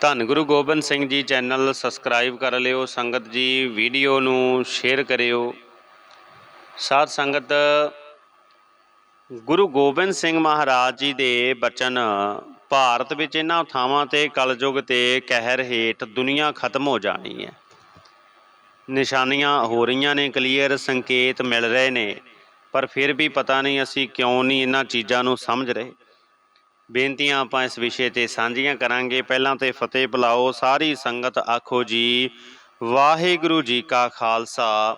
ਧੰਨ Guru Gobind Singh ji channel subscribe ਕਰ ਲਿਓ, ਸੰਗਤ ਜੀ ਵੀਡੀਓ ਨੂੰ ਸ਼ੇਅਰ ਕਰਿਓ। ਸਾਧ ਸੰਗਤ, ਗੁਰੂ ਗੋਬਿੰਦ ਸਿੰਘ ਮਹਾਰਾਜ ਜੀ ਦੇ ਬਚਨ ਭਾਰਤ ਵਿੱਚ ਇਹਨਾਂ ਥਾਵਾਂ ਤੇ, ਕਲਯੁਗ ਤੇ ਕਹਿਰ ਹੇਠ ਦੁਨੀਆ ਖਤਮ ਹੋ ਜਾਣੀ ਹੈ। ਨਿਸ਼ਾਨੀਆਂ ਹੋ ਰਹੀਆਂ ਨੇ, ਕਲੀਅਰ ਸੰਕੇਤ ਮਿਲ ਰਹੇ ਨੇ, ਪਰ ਫਿਰ ਵੀ ਪਤਾ ਨਹੀਂ ਅਸੀਂ ਕਿਉਂ ਨਹੀਂ ਇਹਨਾਂ ਚੀਜ਼ਾਂ ਨੂੰ ਸਮਝ ਰਹੇ। ਬੇਨਤੀਆਂ ਆਪਾਂ ਇਸ ਵਿਸ਼ੇ ਤੇ ਸਾਂਝੀਆਂ ਕਰਾਂਗੇ। ਪਹਿਲਾਂ ਤੇ ਫਤਿਹ ਬੁਲਾਓ। ਸਾਰੀ ਸੰਗਤ ਆਖੋ ਜੀ, ਵਾਹਿਗੁਰੂ ਜੀ ਕਾ ਖਾਲਸਾ।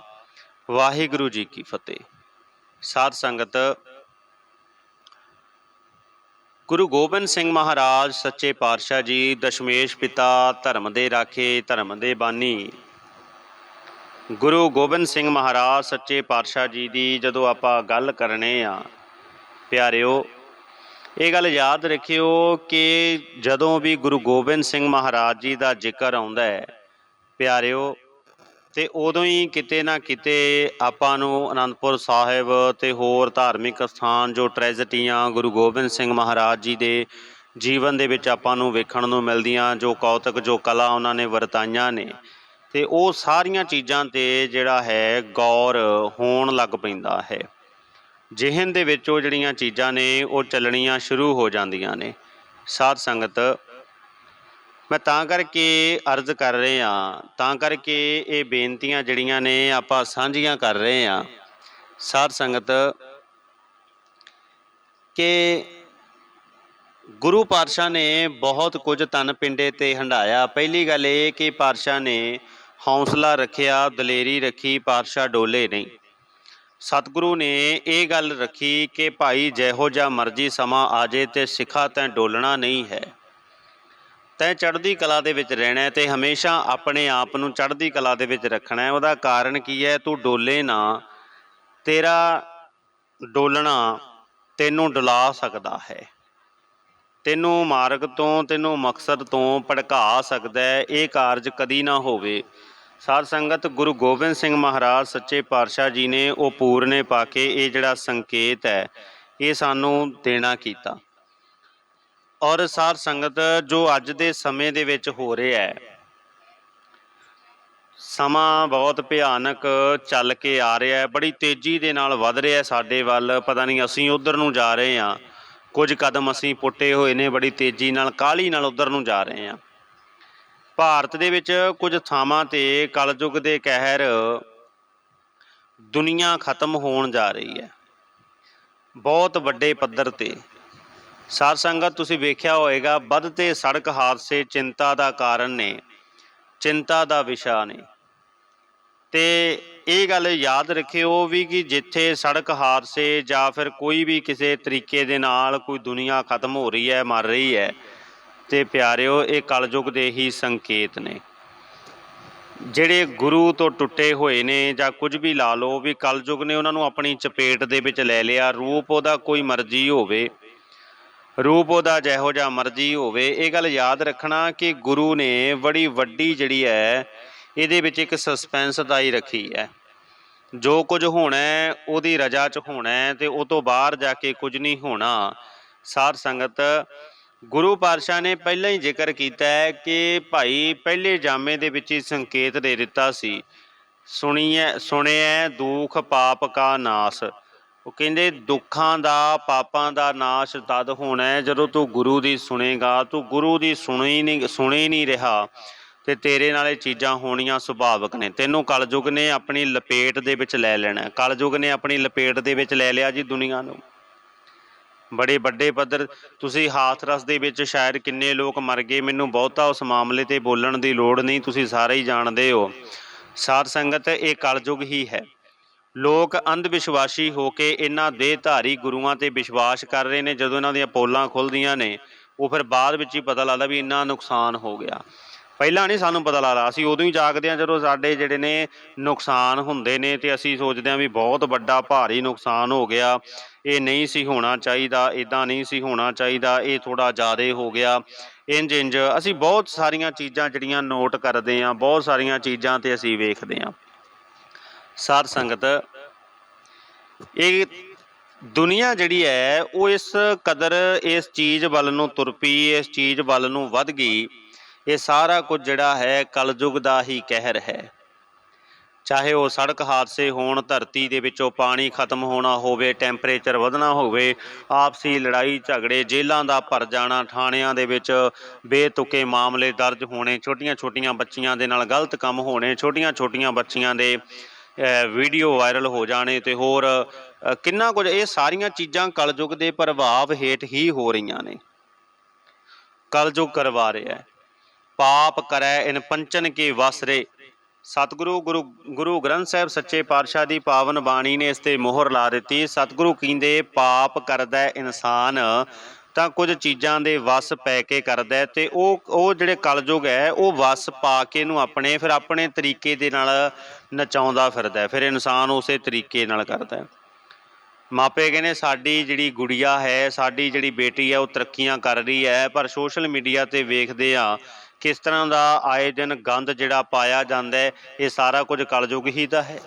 ਵਾਹਿਗੁਰੂ ਜੀ ਕੀ ਫਤਿਹ। ਸਾਧ ਸੰਗਤ, ਗੁਰੂ ਗੋਬਿੰਦ ਸਿੰਘ ਮਹਾਰਾਜ, ਸੱਚੇ ਪਾਤਸ਼ਾਹ ਜੀ, ਦਸ਼ਮੇਸ਼ ਪਿਤਾ, ਧਰਮ ਦੇ ਰਾਖੇ, ਧਰਮ ਦੇ ਬਾਨੀ। ਗੁਰੂ ਗੋਬਿੰਦ ਸਿੰਘ ਮਹਾਰਾਜ, ਸੱਚੇ ਪਾਤਸ਼ਾਹ ਜੀ ਦੀ ਜਦੋਂ ਆਪਾਂ ਗੱਲ ਕਰਨੇ ਆ, ਪਿਆਰਿਓ ਇਹ ਗੱਲ ਯਾਦ ਰੱਖਿਓ ਕਿ ਜਦੋਂ ਵੀ ਗੁਰੂ ਗੋਬਿੰਦ ਸਿੰਘ ਮਹਾਰਾਜ ਜੀ ਦਾ ਜ਼ਿਕਰ ਆਉਂਦਾ ਹੈ, ਪਿਆਰਿਓ, ਤੇ ਉਦੋਂ ਹੀ ਕਿਤੇ ਨਾ ਕਿਤੇ ਆਪਾਂ ਨੂੰ ਅਨੰਦਪੁਰ ਸਾਹਿਬ ਤੇ ਹੋਰ ਧਾਰਮਿਕ ਸਥਾਨ ਜੋ ਟ੍ਰੈਜਡੀਆਂ ਗੁਰੂ ਗੋਬਿੰਦ ਸਿੰਘ ਮਹਾਰਾਜ ਜੀ ਦੇ ਜੀਵਨ ਦੇ ਵਿੱਚ ਆਪਾਂ ਨੂੰ ਵੇਖਣ ਨੂੰ ਮਿਲਦੀਆਂ, ਜੋ ਕੌਤਕ, ਜੋ ਕਲਾ ਉਹਨਾਂ ਨੇ ਵਰਤਾਈਆਂ ਨੇ, ਤੇ ਉਹ ਸਾਰੀਆਂ ਚੀਜ਼ਾਂ ਤੇ ਜਿਹੜਾ ਹੈ ਗੌਰ ਹੋਣ ਲੱਗ ਪੈਂਦਾ ਹੈ। ਜਿਹਨ ਦੇ ਵਿੱਚ ਉਹ ਜਿਹੜੀਆਂ ਚੀਜ਼ਾਂ ਨੇ, ਉਹ ਚੱਲਣੀਆਂ ਸ਼ੁਰੂ ਹੋ ਜਾਂਦੀਆਂ ਨੇ। ਸਾਧ ਸੰਗਤ, ਮੈਂ ਤਾਂ ਕਰਕੇ ਅਰਜ਼ ਕਰ ਰਹੇ ਆ ਤਾਂ ਕਰਕੇ ਇਹ ਬੇਨਤੀਆਂ ਜਿਹੜੀਆਂ ਨੇ, ਆਪਾਂ ਸਾਂਝੀਆਂ ਕਰ ਰਹੇ ਆ ਸਾਧ ਸੰਗਤ, ਕਿ ਗੁਰੂ ਪਾਤਸ਼ਾਹ ਨੇ ਬਹੁਤ ਕੁਝ ਤਨ ਪਿੰਡੇ ਤੇ ਹੰਡਾਇਆ ਪਹਿਲੀ ਗੱਲ ਇਹ ਕਿ ਪਾਤਸ਼ਾਹ ਨੇ ਹੌਸਲਾ ਰੱਖਿਆ, ਦਲੇਰੀ ਰੱਖੀ, ਪਾਤਸ਼ਾਹ ਡੋਲੇ ਨਹੀਂ। ਸਤਿਗੁਰੂ ਨੇ ਇਹ ਗੱਲ ਰੱਖੀ ਕਿ ਭਾਈ ਜਿਹੋ ਜਿਹਾ ਮਰਜ਼ੀ ਸਮਾਂ ਆ ਜੇ ਤੇ ਸਿੱਖਾ ਤੈਂ ਡੋਲਣਾ ਨਹੀਂ ਹੈ। ਤੈਂ ਚੜ੍ਹਦੀ ਕਲਾ ਦੇ ਵਿੱਚ ਰਹਿਣਾ ਹੈ ਤੇ ਹਮੇਸ਼ਾ ਆਪਣੇ ਆਪ ਨੂੰ ਚੜ੍ਹਦੀ ਕਲਾ ਦੇ ਵਿੱਚ ਰੱਖਣਾ ਹੈ। ਉਹਦਾ ਕਾਰਨ ਕੀ ਹੈ? ਤੂੰ ਡੋਲੇ ਨਾ। ਤੇਰਾ ਡੋਲਣਾ ਤੈਨੂੰ ਡੁਲਾ ਸਕਦਾ ਹੈ। ਤੈਨੂੰ ਮਾਰਗ ਤੋਂ, ਤੈਨੂੰ ਮਕਸਦ ਤੋਂ ਭੜਕਾ ਸਕਦਾ ਹੈ। ਇਹ ਕਾਰਜ ਕਦੀ ਨਾ ਹੋਵੇ। ਸਾਧ ਸੰਗਤ, ਗੁਰੂ ਗੋਬਿੰਦ ਸਿੰਘ ਮਹਾਰਾਜ ਸੱਚੇ ਪਾਤਸ਼ਾਹ ਜੀ ਨੇ ਉਹ ਪੂਰਨੇ ਪਾ ਕੇ ਇਹ ਜਿਹੜਾ ਸੰਕੇਤ ਹੈ, ਇਹ ਸਾਨੂੰ ਦੇਣਾ ਕੀਤਾ। ਔਰ ਸਾਧ ਸੰਗਤ, ਜੋ ਅੱਜ ਦੇ ਸਮੇਂ ਦੇ ਵਿੱਚ ਹੋ ਰਿਹਾ ਹੈ, ਸਮਾਂ ਬਹੁਤ ਭਿਆਨਕ ਚੱਲ ਕੇ ਆ ਰਿਹਾ ਹੈ, ਬੜੀ ਤੇਜ਼ੀ ਦੇ ਨਾਲ ਵੱਧ ਰਿਹਾ ਹੈ ਸਾਡੇ ਵੱਲ। ਪਤਾ ਨਹੀਂ ਅਸੀਂ ਉਧਰ ਨੂੰ ਜਾ ਰਹੇ ਹਾਂ, ਕੁਝ ਕਦਮ ਅਸੀਂ ਪੁੱਟੇ ਹੋਏ ਨੇ, ਬੜੀ ਤੇਜ਼ੀ ਨਾਲ, ਕਾਹਲੀ ਨਾਲ ਉਧਰ ਨੂੰ ਜਾ ਰਹੇ ਹਾਂ। ਭਾਰਤ ਦੇ ਵਿੱਚ ਕੁਝ ਥਾਵਾਂ ਤੇ ਕਲਯੁਗ ਦੇ ਕਹਿਰ ਦੁਨੀਆ ਖਤਮ ਹੋਣ ਜਾ ਰਹੀ ਹੈ। ਬਹੁਤ ਵੱਡੇ ਪੱਧਰ ਤੇ। ਸਾਧ ਸੰਗਤ, ਤੁਸੀਂ ਵੇਖਿਆ ਹੋਵੇਗਾ ਵੱਧਦੇ ਸੜਕ ਹਾਦਸੇ ਚਿੰਤਾ ਦਾ ਕਾਰਨ ਨੇ, ਚਿੰਤਾ ਦਾ ਵਿਸ਼ਾ ਨੇ। ਤੇ ਇਹ ਗੱਲ ਯਾਦ ਰੱਖਿਓ ਵੀ ਕਿ ਜਿੱਥੇ ਸੜਕ ਹਾਦਸੇ ਜਾਂ ਫਿਰ ਕੋਈ ਵੀ ਕਿਸੇ ਤਰੀਕੇ ਦੇ ਨਾਲ ਕੋਈ ਦੁਨੀਆ ਖਤਮ ਹੋ ਰਹੀ ਹੈ, ਮਰ ਰਹੀ ਹੈ ਤੇ ਪਿਆਰਿਓ, ਇਹ ਕਲਯੁਗ ਦੇ ਹੀ ਸੰਕੇਤ ਨੇ। ਜਿਹੜੇ ਗੁਰੂ ਤੋਂ ਟੁੱਟੇ ਹੋਏ ਨੇ ਜਾਂ ਕੁਝ ਵੀ ਲਾ ਲਓ ਵੀ ਕਲਯੁਗ ਨੇ ਉਹਨਾਂ ਨੂੰ ਆਪਣੀ ਚਪੇਟ ਦੇ ਵਿੱਚ ਲੈ ਲਿਆ, ਰੂਪ ਉਹਦਾ ਕੋਈ ਮਰਜ਼ੀ ਹੋਵੇ, ਰੂਪ ਉਹਦਾ ਜਿਹੋ ਜਿਹਾ ਮਰਜ਼ੀ ਹੋਵੇ, ਇਹ ਗੱਲ ਯਾਦ ਰੱਖਣਾ ਕਿ ਗੁਰੂ ਨੇ ਬੜੀ ਵੱਡੀ ਜਿਹੜੀ ਹੈ, ਇਹਦੇ ਵਿੱਚ ਇੱਕ ਸਸਪੈਂਸ ਦਾਈ ਰੱਖੀ ਹੈ। ਜੋ ਕੁਝ ਹੋਣਾ ਉਹਦੀ ਰਜਾ 'ਚ ਹੋਣਾ ਤੇ ਉਹ ਤੋਂ ਬਾਹਰ ਜਾ ਕੇ ਕੁਝ ਨਹੀਂ ਹੋਣਾ। ਸਾਰ ਸੰਗਤ ਗੁਰੂ ਪਾਤਸ਼ਾਹ ਨੇ ਪਹਿਲਾਂ ਹੀ ਜ਼ਿਕਰ ਕੀਤਾ ਹੈ ਕਿ ਭਾਈ ਪਹਿਲੇ ਜਾਮੇ ਦੇ ਵਿੱਚ ਹੀ ਸੰਕੇਤ ਦੇ ਦਿੱਤਾ ਸੀ। ਸੁਣੀਐ, ਸੁਣਿਐ ਦੁਖ ਪਾਪ ਕਾ ਨਾਸ। ਉਹ ਕਹਿੰਦੇ, ਦੁੱਖਾਂ ਦਾ, ਪਾਪਾਂ ਦਾ ਨਾਸ਼ ਤਦ ਹੋਣਾ ਜਦੋਂ ਤੂੰ ਗੁਰੂ ਦੀ ਸੁਣੇਗਾ। ਤੂੰ ਗੁਰੂ ਦੀ ਸੁਣੀ ਨਹੀਂ ਸੁਣੀ ਨਹੀਂ ਰਿਹਾ ਤੇ ਤੇਰੇ ਨਾਲ ਇਹ ਚੀਜ਼ਾਂ ਹੋਣੀਆਂ ਸੁਭਾਵਿਕ ਨੇ। ਤੈਨੂੰ ਕਲਯੁਗ ਨੇ ਆਪਣੀ ਲਪੇਟ ਦੇ ਵਿੱਚ ਲੈ ਲੈਣਾ। ਹੈ। ਕਲਯੁਗ ਨੇ ਆਪਣੀ ਲਪੇਟ ਦੇ ਵਿੱਚ ਲੈ ਲਿਆ ਜੀ ਦੁਨੀਆ ਨੂੰ। ਬੜੇ ਵੱਡੇ ਪੱਧਰ ਤੁਸੀਂ ਹਾਥਰਸ ਦੇ ਵਿੱਚ ਸ਼ਾਇਦ ਕਿੰਨੇ ਲੋਕ ਮਰ ਗਏ, ਮੈਨੂੰ ਬਹੁਤਾ ਉਸ ਮਾਮਲੇ ਤੇ ਬੋਲਣ ਦੀ ਲੋੜ ਨਹੀਂ, ਤੁਸੀਂ ਸਾਰੇ ਹੀ ਜਾਣਦੇ ਹੋ। ਸਾਧ ਸੰਗਤ, ਇਹ ਕਲਯੁਗ ਹੀ ਹੈ। ਲੋਕ ਅੰਧ ਵਿਸ਼ਵਾਸੀ ਹੋ ਕੇ ਇਹਨਾਂ ਦੇ ਧਾਰੀ ਗੁਰੂਆਂ ਤੇ ਵਿਸ਼ਵਾਸ ਕਰ ਰਹੇ ਨੇ, ਜਦੋਂ ਇਹਨਾਂ ਦੀਆਂ ਪੋਲਾਂ ਖੁੱਲਦੀਆਂ ਨੇ, ਉਹ ਫਿਰ ਬਾਅਦ ਵਿੱਚ ਹੀ ਪਤਾ ਲੱਗਦਾ ਵੀ ਇੰਨਾ ਨੁਕਸਾਨ ਹੋ ਗਿਆ। ਪਹਿਲਾਂ ਨਹੀਂ ਸਾਨੂੰ ਪਤਾ ਲੱਗਦਾ। ਅਸੀਂ ਉਦੋਂ ਹੀ ਜਾਗਦੇ ਹਾਂ ਜਦੋਂ ਸਾਡੇ ਜਿਹੜੇ ਨੇ ਨੁਕਸਾਨ ਹੁੰਦੇ ਨੇ ਤੇ ਅਸੀਂ ਸੋਚਦੇ ਹਾਂ ਵੀ ਬਹੁਤ ਵੱਡਾ ਭਾਰੀ ਨੁਕਸਾਨ ਹੋ ਗਿਆ। ਇਹ ਨਹੀਂ ਸੀ ਹੋਣਾ ਚਾਹੀਦਾ ਇਦਾਂ ਨਹੀਂ ਸੀ ਹੋਣਾ ਚਾਹੀਦਾ, ਇਹ ਥੋੜਾ ਜ਼ਿਆਦਾ ਹੋ ਗਿਆ। ਇੰਜ ਇੰਜ ਅਸੀਂ ਬਹੁਤ ਸਾਰੀਆਂ ਚੀਜ਼ਾਂ ਜਿਹੜੀਆਂ ਨੋਟ ਕਰਦੇ ਹਾਂ, ਬਹੁਤ ਸਾਰੀਆਂ ਚੀਜ਼ਾਂ ਤੇ ਅਸੀਂ ਵੇਖਦੇ ਹਾਂ। ਸਾਧ ਸੰਗਤ, ਇਹ ਦੁਨੀਆ ਜਿਹੜੀ ਹੈ, ਉਹ ਇਸ ਕਦਰ, ਇਸ ਚੀਜ਼ ਵੱਲ ਨੂੰ ਤੁਰ ਪਈ, ਇਸ ਚੀਜ਼ ਵੱਲ ਨੂੰ ਵੱਧ ਗਈ। ਇਹ ਸਾਰਾ ਕੁਝ ਜਿਹੜਾ ਹੈ ਕਲਯੁਗ ਦਾ ਹੀ ਕਹਿਰ ਹੈ। ਚਾਹੇ ਉਹ ਸੜਕ ਹਾਦਸੇ ਹੋਣ, ਧਰਤੀ ਦੇ ਵਿੱਚੋਂ ਪਾਣੀ ਖਤਮ ਹੋਣਾ ਹੋਵੇ, ਟੈਂਪਰੇਚਰ ਵਧਣਾ ਹੋਵੇ, ਆਪਸੀ ਲੜਾਈ ਝਗੜੇ, ਜੇਲ੍ਹਾਂ ਦਾ ਭਰ ਜਾਣਾ, ਥਾਣਿਆਂ ਦੇ ਵਿੱਚ ਬੇਤੁਕੇ ਮਾਮਲੇ ਦਰਜ ਹੋਣੇ, ਛੋਟੀਆਂ-ਛੋਟੀਆਂ ਬੱਚੀਆਂ ਦੇ ਨਾਲ ਗਲਤ ਕੰਮ ਹੋਣੇ, ਛੋਟੀਆਂ-ਛੋਟੀਆਂ ਬੱਚੀਆਂ ਦੇ ਵੀਡੀਓ ਵਾਇਰਲ ਹੋ ਜਾਣੇ ਤੇ ਹੋਰ ਕਿੰਨਾ ਕੁਝ ਇਹ ਸਾਰੀਆਂ ਚੀਜ਼ਾਂ ਕਲਯੁਗ ਦੇ ਪ੍ਰਭਾਵ ਹੇਠ ਹੀ ਹੋ ਰਹੀਆਂ ਨੇ। ਕਲਯੁਗ ਕਰਵਾ ਰਿਹਾ ਹੈ। ਪਾਪ ਕਰੈ ਇਨ ਪੰਚਨ ਕੇ ਵਸਰੇ। ਸਤਿਗੁਰੂ ਗੁਰੂ ਗੁਰੂ ਗ੍ਰੰਥ ਸਾਹਿਬ ਸੱਚੇ ਪਾਤਸ਼ਾਹ ਦੀ ਪਾਵਨ ਬਾਣੀ ਨੇ ਇਸ ਤੇ ਮੋਹਰ ਲਾ ਦਿੱਤੀ, ਸਤਿਗੁਰੂ ਕਹਿੰਦੇ, ਪਾਪ ਕਰਦਾ ਇਨਸਾਨ, ਤਾਂ ਕੁਝ ਚੀਜ਼ਾਂ ਦੇ ਵਸ ਪੈ ਕੇ ਕਰਦਾ, ਤੇ ਉਹ ਉਹ ਜਿਹੜੇ ਕਲਯੁਗ ਹੈ, ਉਹ ਵਸ ਪਾ ਕੇ ਇਹਨੂੰ ਆਪਣੇ, ਫਿਰ ਆਪਣੇ ਤਰੀਕੇ ਦੇ ਨਾਲ ਨਚਾਉਂਦਾ ਫਿਰਦਾ, ਫਿਰ ਇਨਸਾਨ ਉਸੇ ਤਰੀਕੇ ਨਾਲ ਕਰਦਾ। ਮਾਪੇ ਕਹਿੰਦੇ, ਸਾਡੀ ਜਿਹੜੀ ਗੁੜੀਆ ਹੈ, ਸਾਡੀ ਜਿਹੜੀ ਬੇਟੀ ਹੈ, ਉਹ ਤਰੱਕੀਆਂ ਕਰ ਰਹੀ ਹੈ, ਪਰ ਸੋਸ਼ਲ ਮੀਡੀਆ ਤੇ ਵੇਖਦੇ ਆ ਕਿਸ ਤਰ੍ਹਾਂ ਦਾ ਆਏ ਦਿਨ ਗੰਦ ਜਿਹੜਾ ਪਾਇਆ ਜਾਂਦਾ ਹੈ, ਇਹ ਸਾਰਾ ਕੁਝ ਕਲਯੁਗ ਹੀ ਦਾ ਹੈ।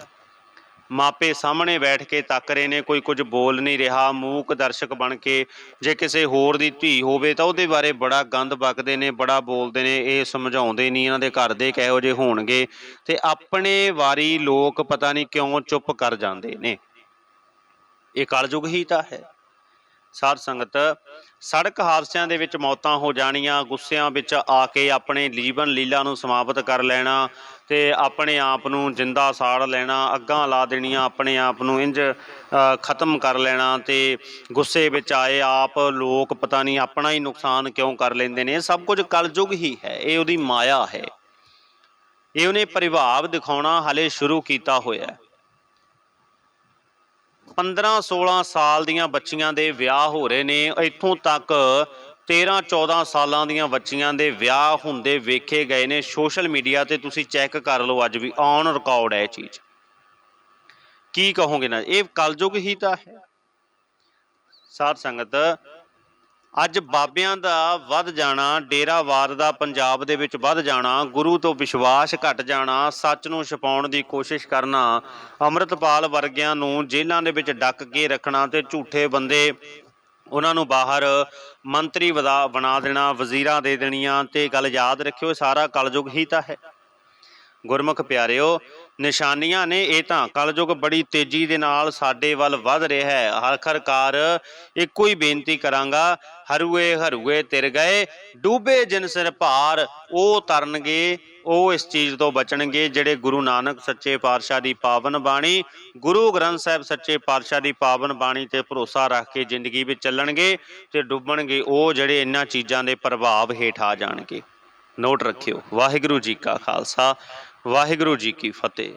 ਮਾਪੇ ਸਾਹਮਣੇ ਬੈਠ ਕੇ ਤੱਕ ਰਹੇ ਨੇ, ਕੋਈ ਕੁਝ ਬੋਲ ਨਹੀਂ ਰਿਹਾ, ਮੂਕ ਦਰਸ਼ਕ ਬਣ ਕੇ ਜੇ ਕਿਸੇ ਹੋਰ ਦੀ ਧੀ ਹੋਵੇ ਤਾਂ ਉਹਦੇ ਬਾਰੇ ਬੜਾ ਗੰਦ ਬਕਦੇ ਨੇ, ਬੜਾ ਬੋਲਦੇ ਨੇ, ਇਹ ਸਮਝਾਉਂਦੇ ਨਹੀਂ, ਇਹਨਾਂ ਦੇ ਘਰ ਦੇ ਕਿਹੋ ਜਿਹੇ ਹੋਣਗੇ ਤੇ ਆਪਣੇ ਵਾਰੀ ਲੋਕ ਪਤਾ ਨਹੀਂ ਕਿਉਂ ਚੁੱਪ ਕਰ ਜਾਂਦੇ ਨੇ। ਇਹ ਕਲਯੁਗ ਹੀ ਤਾਂ ਹੈ। ਸਾਧ ਸੰਗਤ, ਸੜਕ ਹਾਦਸਿਆਂ ਦੇ ਵਿੱਚ ਮੌਤਾਂ ਹੋ ਜਾਣੀਆਂ, ਗੁੱਸਿਆਂ ਵਿੱਚ ਆ ਕੇ ਆਪਣੇ ਜੀਵਨ ਲੀਲਾ ਨੂੰ ਸਮਾਪਤ ਕਰ ਲੈਣਾ ਤੇ ਆਪਣੇ ਆਪ ਨੂੰ ਜਿੰਦਾ ਸਾੜ ਲੈਣਾ, ਅੱਗਾਂ ਲਾ ਦੇਣੀਆਂ, ਆਪਣੇ ਆਪ ਨੂੰ ਇੰਜ ਖਤਮ ਕਰ ਲੈਣਾ ਤੇ ਗੁੱਸੇ ਵਿੱਚ ਆਏ ਆਪ ਲੋਕ ਪਤਾ ਨਹੀਂ ਆਪਣਾ ਹੀ ਨੁਕਸਾਨ ਕਿਉਂ ਕਰ ਲੈਂਦੇ ਨੇ ਸਭ ਕੁਝ ਕਲਯੁਗ ਹੀ ਹੈ, ਇਹ ਉਹਦੀ ਮਾਇਆ ਹੈ। ਇਹ ਉਹਨੇ ਪ੍ਰਭਾਵ ਦਿਖਾਉਣਾ ਹਲੇ ਸ਼ੁਰੂ ਕੀਤਾ ਹੋਇਆ ਹੈ 15 16 ਸਾਲ ਦੀਆਂ ਬੱਚੀਆਂ ਦੇ ਵਿਆਹ ਹੋ ਰਹੇ ਨੇ। ਇੱਥੋਂ ਤੱਕ 13 14 ਸਾਲਾਂ ਦੀਆਂ ਬੱਚੀਆਂ ਦੇ ਵਿਆਹ ਹੁੰਦੇ ਵੇਖੇ ਗਏ ਨੇ ਸੋਸ਼ਲ ਮੀਡੀਆ ਤੇ। ਤੁਸੀਂ ਚੈੱਕ ਕਰ ਲਓ, ਅੱਜ ਵੀ ਔਨ ਰਿਕਾਰਡ ਹੈ ਇਹ ਚੀਜ਼। ਕੀ ਕਹੋਗੇ ਨਾ, ਇਹ ਕਲਯੁਗ ਹੀ ਤਾਂ ਹੈ। ਸਾਧ ਸੰਗਤ ਅੱਜ ਬਾਬਿਆਂ ਦਾ ਵੱਧ ਜਾਣਾ, ਡੇਰਾਵਾਦ ਦਾ ਪੰਜਾਬ ਦੇ ਵਿੱਚ ਵੱਧ ਜਾਣਾ, ਗੁਰੂ ਤੋਂ ਵਿਸ਼ਵਾਸ ਘਟ ਜਾਣਾ, ਸੱਚ ਨੂੰ ਛਪਾਉਣ ਦੀ ਕੋਸ਼ਿਸ਼ ਕਰਨਾ, ਅੰਮ੍ਰਿਤਪਾਲ ਵਰਗਿਆਂ ਨੂੰ ਜੇਲ੍ਹਾਂ ਦੇ ਵਿੱਚ ਡੱਕ ਕੇ ਰੱਖਣਾ ਤੇ ਝੂਠੇ ਬੰਦੇ ਉਹਨਾਂ ਨੂੰ ਬਾਹਰ ਮੰਤਰੀ ਵਦਾ- ਬਣਾ ਦੇਣਾ, ਵਜ਼ੀਰਾਂ ਦੇ ਦੇਣੀਆਂ ਤੇ ਗੱਲ ਯਾਦ ਰੱਖਿਓ ਸਾਰਾ ਕਲਯੁਗ ਹੀ ਤਾਂ ਹੈ। ਗੁਰਮੁਖ ਪਿਆਰਿਓ ਨਿਸ਼ਾਨੀਆਂ ਨੇ, ਇਹ ਤਾਂ ਕਲਯੁਗ ਬੜੀ ਤੇਜ਼ੀ ਦੇ ਨਾਲ ਸਾਡੇ ਵੱਲ ਵੱਧ ਰਿਹਾ ਹੈ। ਆਖਰਕਾਰ ਇੱਕੋ ਹੀ ਬੇਨਤੀ ਕਰਾਂਗਾ, ਹਰੂਏ ਹਰੂਏ ਤਿਰ ਗਏ, ਡੂਬੇ ਜਿਨ ਸਿਰ ਭਾਰ, ਉਹ ਤਰਨਗੇ, ਉਹ ਇਸ ਚੀਜ਼ ਤੋਂ ਬਚਣਗੇ, ਜਿਹੜੇ ਗੁਰੂ ਨਾਨਕ ਸੱਚੇ ਪਾਤਸ਼ਾਹ ਦੀ ਪਾਵਨ ਬਾਣੀ, ਗੁਰੂ ਗ੍ਰੰਥ ਸਾਹਿਬ ਸੱਚੇ ਪਾਤਸ਼ਾਹ ਦੀ ਪਾਵਨ ਬਾਣੀ ਤੇ ਭਰੋਸਾ ਰੱਖ ਕੇ ਜ਼ਿੰਦਗੀ ਵਿੱਚ ਚੱਲਣਗੇ ਤੇ ਡੁੱਬਣਗੇ, ਉਹ ਜਿਹੜੇ ਇਹਨਾਂ ਚੀਜ਼ਾਂ ਦੇ ਪ੍ਰਭਾਵ ਹੇਠ ਆ ਜਾਣਗੇ। ਨੋਟ ਰੱਖਿਓ, ਵਾਹਿਗੁਰੂ ਜੀ ਕਾ ਖਾਲਸਾ। ਵਾਹਿਗੁਰੂ ਜੀ ਕੀ ਫਤਿਹ।